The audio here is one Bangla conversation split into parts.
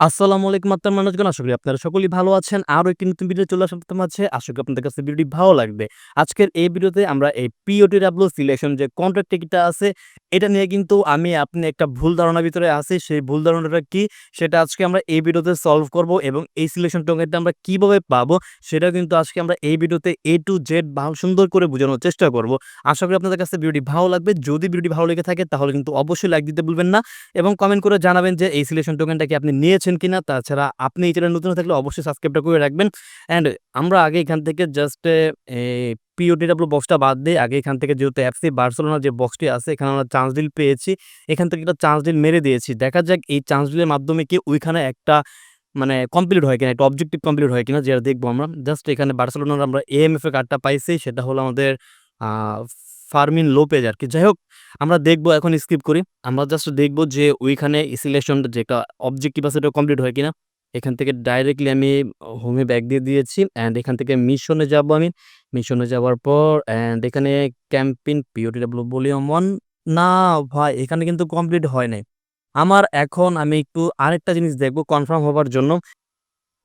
আসসালামু আলাইকুম আপনার মানুষগণ, আশা করি আপনারা সকলেই ভালো আছেন। আরও একটি নতুন ভিডিও চলে আসলাম তোমার মাঝে আশা করি আপনাদের কাছে ভিডিওটি ভালো লাগবে। আজকের এই ভিডিওতে আমরা এই P O T W selection যে কন্ট্রাক্ট টিকিটটা আছে, এটা নিয়ে কিন্তু আমি আপনি একটা ভুল ধারণার ভিতরে আছি। সেই ভুল ধারণাটা কি? সেটা আজকে আমরা এই ভিডিওতে সলভ করব এবং এই সিলেকশন টোকেনটা আমরা কীভাবে পাবো সেটা কিন্তু আজকে আমরা এই ভিডিওতে এ টু জেড ভালো সুন্দর করে বোঝানোর চেষ্টা করব। আশা করি আপনাদের কাছে ভিডিওটি ভালো লাগবে। যদি ভিডিওটি ভালো লেগে থাকে তাহলে কিন্তু অবশ্যই লাইক দিতে ভুলবেন না এবং কমেন্ট করে জানাবেন যে এই সিলেকশন টোকেনটা কি আপনি নিয়েছেন কিনা, তাছাড়া আপনি এই চ্যানেল নতুন থাকলে অবশ্যই সাবস্ক্রাইবটা করে রাখবেন। অ্যান্ড আমরা আগে এখান থেকে জাস্ট পিওটিডাব্লিউ বক্সটা বাদ দিয়ে আগে এখান থেকে যেহেতু অ্যাপসি বার্সেলোনার যে বক্সটি আছে, এখানে আমরা চান্স ডিল পেয়েছি। এখান থেকে একটা চান্স ডিল মেরে দিয়েছি। দেখা যাক এই চান্স ডিলের মাধ্যমে কি ওইখানে একটা মানে কমপ্লিট হয় কিনা, একটা অবজেক্টিভ কমপ্লিট হয় কিনা, যেটা দেখব আমরা। জাস্ট এখানে বার্সেলোনার আমরা এএমএফ এর কার্ডটা পাইছি, সেটা হলো আমাদের ফার্মিন লোপেজ আর কি। যাই হোক আমরা দেখব, এখন স্কিপ করি। আমরা জাস্ট দেখব যে ওইখানে সিলেকশন যেটা অবজেক্টিভ আছে এটা কমপ্লিট হয় কিনা। এখান থেকে ডাইরেক্টলি আমি হোমে ব্যাক দিয়ে দিয়েছি অ্যান্ড এখান থেকে মিশনে যাব আমি। মিশনে যাওয়ার পর অ্যান্ড এখানে ক্যাম্পিন পিওটিডাব্লিউ ভলিউম ওয়ান না ভাই, এখানে কিন্তু কমপ্লিট হয় নাই। আমার এখন আমি একটু আরেকটা জিনিস দেখব কনফার্ম হওয়ার জন্য।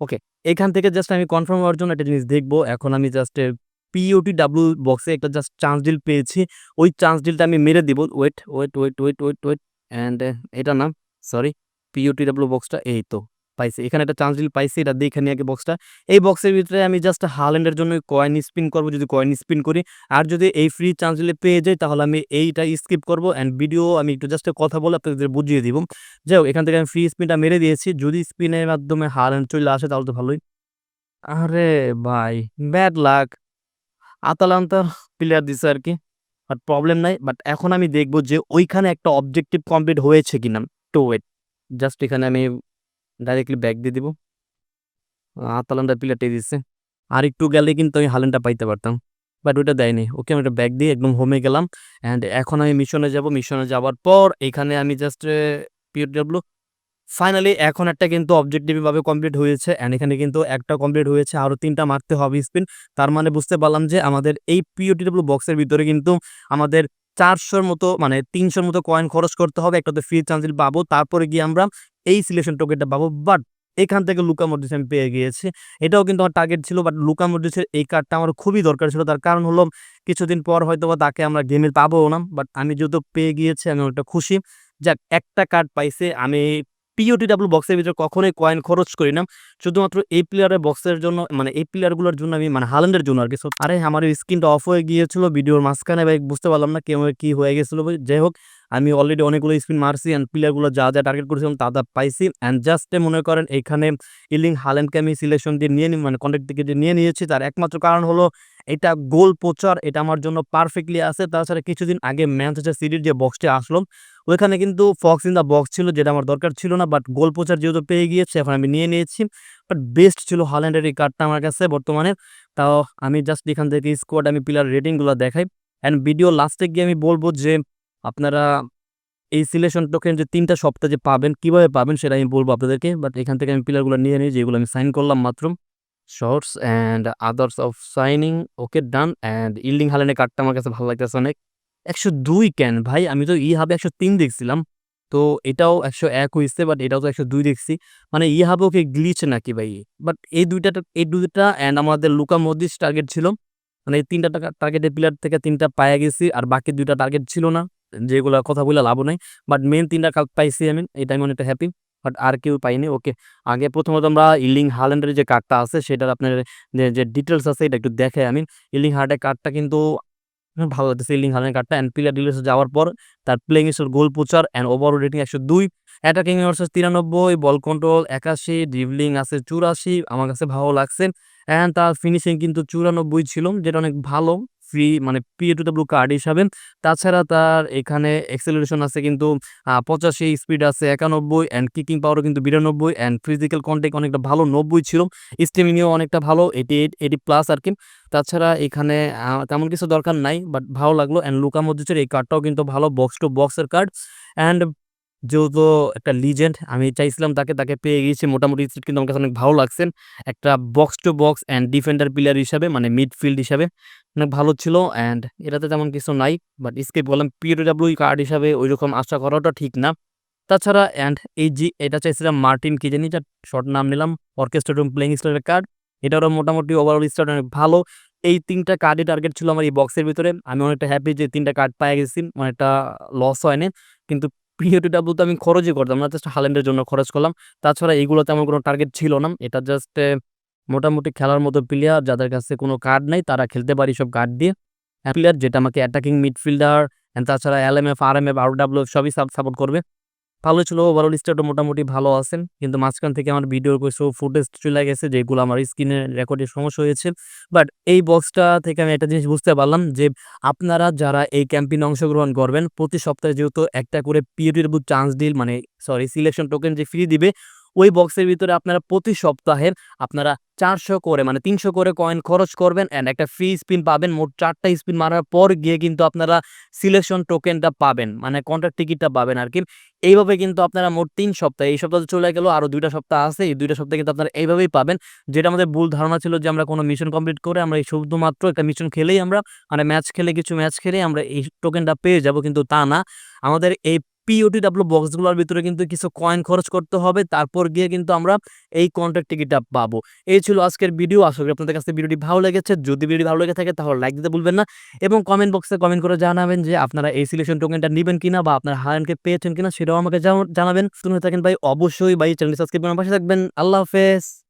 ওকে এখান থেকে জাস্ট আমি কনফার্ম হওয়ার জন্য একটা জিনিস দেখব। এখন আমি জাস্ট পিওটি ডাব্লু বক্সে একটা জাস্ট চান্স ডিল পেয়েছি। ওই চান্স ডিলটা আমি মেরে দিব। Wait wait wait wait wait wait and এটা না সরি পিওটি ডাব্লু বক্সটা এই তো পাইছি। এখানে একটা চান্স ডিল পাইছি, এটা দেখে নিয়ে আগে বক্সটা এই বক্সের ভিতরে আমি জাস্ট হালেন্ডের জন্য কয়েন স্পিন করব, যদি কয়েন স্পিন করি। আর যদি এই ফ্রি চান্স ডিলে পেয়ে যাই, তাহলে আমি এইটা স্কিপ করব। অ্যান্ড ভিডিও আমি একটু জাস্ট কথা বলে আপনাদের বুঝিয়ে দিব। যাই হোক এখান থেকে আমি ফ্রি স্পিনটা মেরে দিয়েছি। যদি স্পিনের মাধ্যমে হালেন্ড চলে আসে, তাহলে তো ভালোই। আরে ভাই ব্যাড লাক আতালান্তার প্লেয়ার দিছে আর কি বাট প্রবলেম নাই বাট এখন আমি দেখব যে ওইখানে একটা অবজেক্টিভ কমপ্লিট হয়েছে কিনা টু ওয়েট জাস্ট এখানে আমি ডাইরেক্টলি ব্যাক দিয়ে দিব। আতালান্তার প্লেয়ারটাই দিচ্ছে আর একটু গেলে কিন্তু আমি হালেনটা পাইতে পারতাম বাট ওইটা দেয়নি। ওকে আমি একটা ব্যাগ দিয়ে একদম হোমে গেলাম অ্যান্ড এখন আমি মিশনে যাব মিশনে যাওয়ার পর এখানে আমি জাস্ট পিডব্লিউ ফাইনালি এখন একটা কিন্তু অবজেক্টিভভাবে কমপ্লিট হয়েছে অ্যান্ড এখানে কিন্তু একটা কমপ্লিট হয়েছে আরও তিনটা মারতে হবে স্পিন তার মানে বুঝতে পারলাম যে আমাদের এই পিওটিডব্লিউ বক্সের ভিতরে কিন্তু আমাদের চারশোর মতো মানে তিনশোর মতো কয়েন খরচ করতে হবে একটা তো ফ্রি চান্সিল পাবো, তারপরে গিয়ে আমরা এই সিলেকশন টোকেনটা পাবো। বাট এখান থেকে লুকা মডরিস আমি পেয়ে গিয়েছি। এটাও কিন্তু আমার টার্গেট ছিল বাট লুকা মডরিসের এই কার্ডটা আমার খুবই দরকার ছিল। তার কারণ হলো কিছুদিন পর হয়তো বা তাকে আমরা গেমে পাবো না বাট আমি যেহেতু পেয়ে গিয়েছি, আমি ওটা খুশি। যাক, একটা কার্ড পাইছে, আমি পিওটিডাব্লিউ বক্সের ভিতরে কখনোই কয়েন খরচ করি না। শুধুমাত্র এই প্লেয়ারের বক্সের জন্য মানে এই প্লেয়ারগুলোর জন্য আমি মানে হালেন্ডের জন্য আর কি আরে, আমার স্ক্রিনটা অফ হয়ে গিয়েছিল ভিডিওর মাঝখানে বুঝতে পারলাম না কেউ কি হয়ে গেছিল যাই হোক আমি অলরেডি অনেকগুলো স্পিন মারছি অ্যান্ড প্লেয়ারগুলো যা যা টার্গেট করেছিলাম তা তা পাইছি অ্যান্ড জাস্টে মনে করেন এখানে ইলিং হালেন্ডকে আমি সিলেকশন দিয়ে নিয়ে মানে কন্ট্যাক্ট থেকে নিয়ে নিয়েছি তার একমাত্র কারণ হলো এটা গোল পোচার এটা আমার জন্য পারফেক্টলি আছে। তাছাড়া কিছুদিন আগে ম্যানচেস্টার সিটির যে বক্সটি আসলো, ওইখানে কিন্তু ফক্স ইন দ্য বক্স ছিল, যেটা আমার দরকার ছিল না বাট গোল পোচার যেহেতু পেয়ে গিয়েছে, এখন আমি নিয়ে নিয়েছি। বাট বেস্ট ছিল হল্যান্ডের এই কার্ডটা আমার কাছে বর্তমানে। তাও আমি জাস্ট এখান থেকে স্কোয়াড আমি প্লেয়ার রেটিংগুলো দেখাই। অ্যান্ড ভিডিও লাস্টে গিয়ে আমি বলব যে আপনারা এই সিলেকশন টোকেন যে তিনটা সপ্তাহে পাবেন, কীভাবে পাবেন সেটা আমি বলব আপনাদেরকে। বাট এখান থেকে আমি পিলারগুলো নিয়ে নিই, যেগুলো আমি সাইন করলাম মাত্র। Shorts and others of signing okay done and yielding হালেনের কার্ডটা আমার কাছে ভালো লাগতেছে অনেক। একশো দুই ক্যান ভাই? আমি তো ই হাবে একশো তিন দেখছিলাম। তো এটাও একশো এক হয়েছে বাট এটাও তো একশো দুই দেখছি। মানে ই হাবে ওকে গ্লিচ নাকি ভাই? বাট এই দুইটা এই দুইটা অ্যান্ড আমাদের লুকা মদিস টার্গেট ছিল। মানে এই তিনটা টার্গেটের প্লেয়ার থেকে তিনটা পায়ে গেছি, আর বাকি দুইটা টার্গেট ছিল না। যেগুলো কথা বলে লাভ নাই বাট মেন তিনটা কাপ পাইছি আমি, এটা আমি অনেকটা হ্যাপি বাট আর কেউ পাইনি ওকে আগে প্রথমত আমরা ইলিং হার্ল্যান্ডের যে কার্ডটা আছে, সেটার আপনার যে ডিটেলস আছে, এটা একটু দেখে আমি। ইলিং হার্ডের কার্ডটা কিন্তু ভালো লাগতেছে, ইলিং হার্ল্যান্ড কার্ডটা অ্যান্ড প্লেয়ার ডিটেলস যাওয়ার পর, তার playing style goal poacher and over rating একশো দুই। অ্যাটাকিং ভার্সেস তিরানব্বই বল কন্ট্রোল একাশি ড্রিবলিং আছে চুরাশি, আমার কাছে ভালো লাগছে। অ্যান্ড তার ফিনিশিং কিন্তু চুরানব্বই ছিল, যেটা অনেক ভালো। ফ্রি মানে পিএ টু ডাব্লু কার্ড হিসাবে। তাছাড়া তার এখানে এক্সেলারেশন আছে কিন্তু পঁচাশি স্পিড আছে একানব্বই অ্যান্ড কিকিং পাওয়ারও কিন্তু বিরানব্বই অ্যান্ড ফিজিক্যাল কন্টেক্ট অনেকটা ভালো, নব্বই ছিল। স্টেমিনিও অনেকটা ভালো এটি এইটি প্লাস আর কি। তাছাড়া এখানে তেমন কিছু দরকার নাই বাট ভালো লাগল। অ্যান্ড লুকা মধ্যে এই কার্ডটাও কিন্তু ভালো বক্স টু বক্সের কার্ড অ্যান্ড যেহেতু একটা লিজেন্ড আমি চাইছিলাম তাকে তাকে পেয়ে গিয়েছি। মোটামুটি কিন্তু আমার কাছে অনেক ভালো লাগছেন একটা box to box and defender player হিসাবে মানে মিডফিল্ড হিসাবে অনেক ভালো ছিল অ্যান্ড এটাতে তেমন কিছু নাই বাট স্কেপ বললাম পিডব্লিউ কার্ড হিসাবে ওই রকম আশা করাটা ঠিক না। তাছাড়া অ্যান্ড এই জি এটা চাইছিলাম মার্টিন, কি জানি যার শর্ট নাম নিলাম অর্কেস্ট্রা রুম প্লেইং স্টারের কার্ড এটারও মোটামুটি ওভারঅল স্টার্ট অনেক ভালো। এই তিনটা কার্ডই টার্গেট ছিল আমার এই বক্সের ভিতরে। আমি অনেকটা হ্যাপি যে তিনটা কার্ড পাই গেছি, অনেকটা লস হয়নি। কিন্তু প্রিয়টি ডাব্লু তো আমি খরচই করতাম না জাস্ট হালেন্ডের জন্য খরচ করলাম। তাছাড়া এগুলো তেমন কোনো টার্গেট ছিল না। এটা জাস্ট মোটামুটি খেলার মতো প্লেয়ার যাদের কাছে কোনো কার্ড নাই, তারা খেলতে পারি সব কার্ড দিয়ে। প্লেয়ার যেটা আমাকে অ্যাটাকিং মিডফিল্ডার তাছাড়া L M F R M F R W সবই সাপোর্ট করবে। ভালো ছিল ওভারঅল স্টারটা মোটামুটি ভালো আছেন। কিন্তু মাঝখান থেকে আমার ভিডিওর কিছু ফুটেজ চলে গেছে, যেগুলো আমার স্ক্রিনে রেকর্ডের সমস্যা হয়েছে। বাট এই বক্সটা থেকে আমি একটা জিনিস বুঝতে পারলাম যে, আপনারা যারা এই ক্যাম্পেইনে অংশগ্রহণ করবেন, প্রতি সপ্তাহে যেহেতু একটা করে পিরিয়ড চান্স ডিল মানে সরি সিলেকশন টোকেন যে ফ্রি দিবে ওই বক্সের ভিতরে আপনারা প্রতি সপ্তাহের আপনারা চারশো করে মানে তিনশো করে কয়েন খরচ করবেন অ্যান্ড একটা ফ্রি স্পিন পাবেন। মোট চারটা স্পিন মারার পর গিয়ে কিন্তু আপনারা সিলেকশন টোকেনটা পাবেন মানে কন্ট্রাক্ট টিকিটটা পাবেন আর কি। এইভাবে কিন্তু আপনারা মোট তিন সপ্তাহ, এই সপ্তাহ চলে গেল আরও দুইটা সপ্তাহ আছে, এই দুইটা সপ্তাহে কিন্তু আপনারা এইভাবেই পাবেন। যেটা আমাদের ভুল ধারণা ছিল যে আমরা কোনো মিশন কমপ্লিট করে আমরা এই শুধুমাত্র একটা মিশন খেলেই আমরা মানে ম্যাচ খেলে কিছু ম্যাচ খেলেই আমরা এই টোকেনটা পেয়ে যাব, কিন্তু তা না। আমাদের এই পিওটি ডাব্লু বক্সগুলোর ভিতরে কিন্তু কিছু কয়েন খরচ করতে হবে। তারপর গিয়ে কিন্তু আমরা এই কন্ট্রাক্ট টিকিটটা পাবো। এই ছিল আজকের ভিডিও আশা করি আপনাদের কাছে ভিডিওটি ভালো লেগেছে। যদি ভিডিও ভালো লেগে থাকে তাহলে লাইক দিতে ভুলবেন না এবং কমেন্ট বক্সে কমেন্ট করে জানাবেন যে আপনারা এই সিলেকশন টোকেনটা নেবেন কিনা বা আপনারা হারানকে পেয়েছেন কিনা সেটাও আমাকে জানাবেন। শুনে থাকেন ভাই, অবশ্যই ভাই চ্যানেল সাবস্ক্রাইব করে পাশে থাকবেন। আল্লাহ হাফেজ।